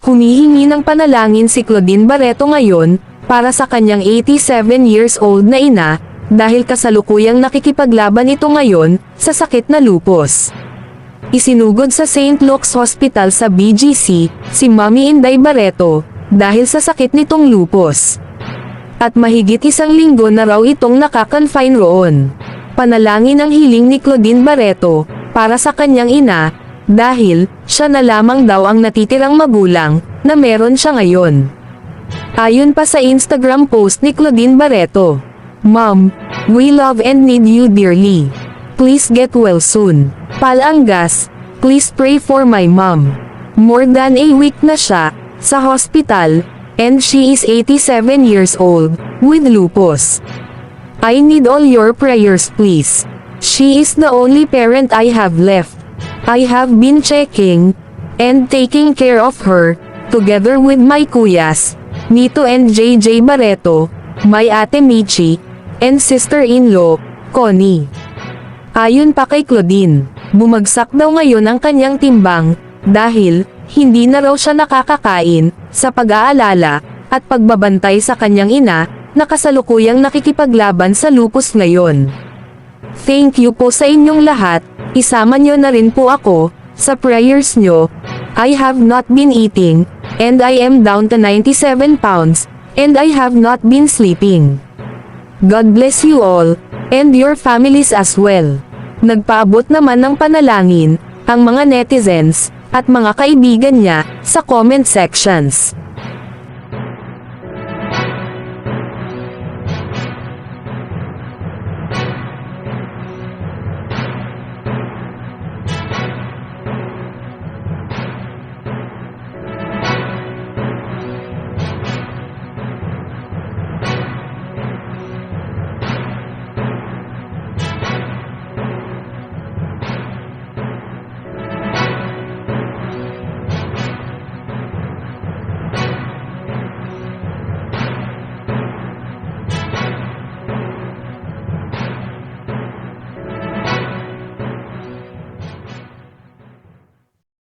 Humihingi ng panalangin si Claudine Barreto ngayon, para sa kanyang 87 years old na ina, dahil kasalukuyang nakikipaglaban ito ngayon, sa sakit na lupus. Isinugod sa St. Luke's Hospital sa BGC, si Mami Inday Barreto, dahil sa sakit nitong lupus. At mahigit isang linggo na raw itong nakakonfine roon. Panalangin ang hiling ni Claudine Barreto, para sa kanyang ina, dahil, siya na lamang daw ang natitirang magulang, na meron siya ngayon. Ayon pa sa Instagram post ni Claudine Barreto, Mom, we love and need you dearly. Please get well soon. Palangas, please pray for my mom. More than a week na siya, sa hospital, and she is 87 years old, with lupus. I need all your prayers please. She is the only parent I have left. I have been checking, and taking care of her, together with my kuyas, Nito and JJ Barreto, my ate Michi, and sister-in-law, Connie. Ayon pa kay Claudine, bumagsak daw ngayon ang kanyang timbang, dahil, hindi na raw siya nakakakain, sa pag-aalala, at pagbabantay sa kanyang ina, na kasalukuyang nakikipaglaban sa lupus ngayon. Thank you po sa inyong lahat, isama nyo na rin po ako, sa prayers nyo, I have not been eating, and I am down to 97 pounds, and I have not been sleeping. God bless you all, and your families as well. Nagpaabot naman ng panalangin, ang mga netizens, at mga kaibigan niya, sa comment sections.